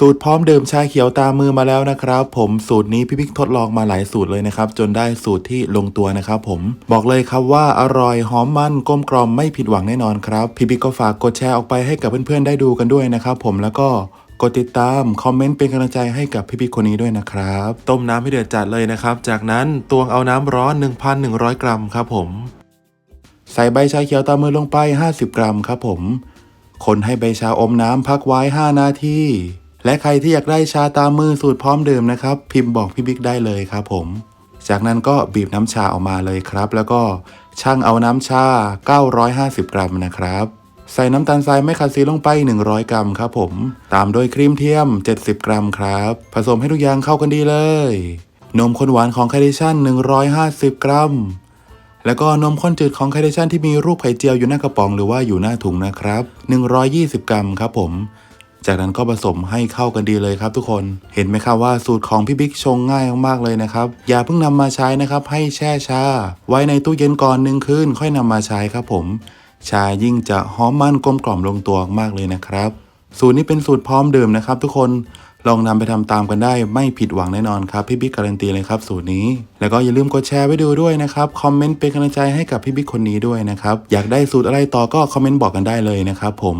สูตรพร้อมดื่มชาเขียวตามมือมาแล้วนะครับ ผมสูตรนี้พี่บิ๊กทดลองมาหลายสูตรเลยนะครับ จนได้สูตรที่ลงตัวนะครับผมบอกเลยครับว่าอร่อยหอมมันกลมกล่อมไม่ผิดหวังแน่นอนครับ พี่บิ๊กก็ฝากกดแชร์ออกไปให้กับเพื่อนๆได้ดูกันด้วยนะครับผมแล้วก็กดติดตามคอมเมนต์เป็นกำลังใจให้กับพี่บิ๊กคนนี้ด้วยนะครับ ต้มน้ำให้เดือดจัดเลยนะครับ จากนั้นตวงเอาน้ำร้อน 1,100 กรัมครับผม ใส่ใบชาเขียวตามมือลงไป 50 กรัมครับผมคนให้ใบชาอมน้ำพักไว้ 5 นาที และใครที่อยากได้ชาตามมือสูตรพร้อมดื่มนะครับ พิมพ์บอกพี่บิ๊กได้เลยครับผม จากนั้นก็บีบน้ำชาออกมาเลยครับ แล้วก็ชั่งเอาน้ำชา 950 กรัมนะครับใส่น้ำตาลทรายไม่ขัดสีลงไป 100 กรัมครับผม ตามด้วยครีมเทียม 70 กรัมครับ ผสมให้ทุกอย่างเข้ากันดีเลย นมข้นหวานของคาร์เนชั่น 150 กรัม แล้วก็นมข้นจืดของคาร์เนชั่นที่มีรูปไข่เจียวอยู่หน้ากระป๋องหรือว่าอยู่หน้าถุงนะครับ 120 กรัมครับผม จากนั้นก็ผสมให้เข้ากันดีเลยครับทุกคน เห็นไหมครับว่าสูตรของพี่บิ๊กชงง่ายมากๆเลยนะครับ อย่าเพิ่งนำมาใช้นะครับ ให้แช่ชา ไว้ในตู้เย็นก่อนหนึ่งคืนค่อยนำมาใช้ครับผม ชายิ่งจะหอมมันกลมกล่อมลงตัวมากเลยนะครับ สูตรนี้เป็นสูตรพร้อมดื่มนะครับ ทุกคนลองนำไปทำตามกันได้ไม่ผิดหวังแน่นอนครับพี่บิ๊กการันตีเลยครับสูตรนี้ แล้วก็อย่าลืมกดแชร์ไว้ดูด้วยนะครับคอมเมนต์เป็นกำลังใจให้กับพี่บิ๊กคนนี้ด้วยนะครับอยากได้สูตรอะไรต่อก็คอมเมนต์บอกกันได้เลยนะครับผม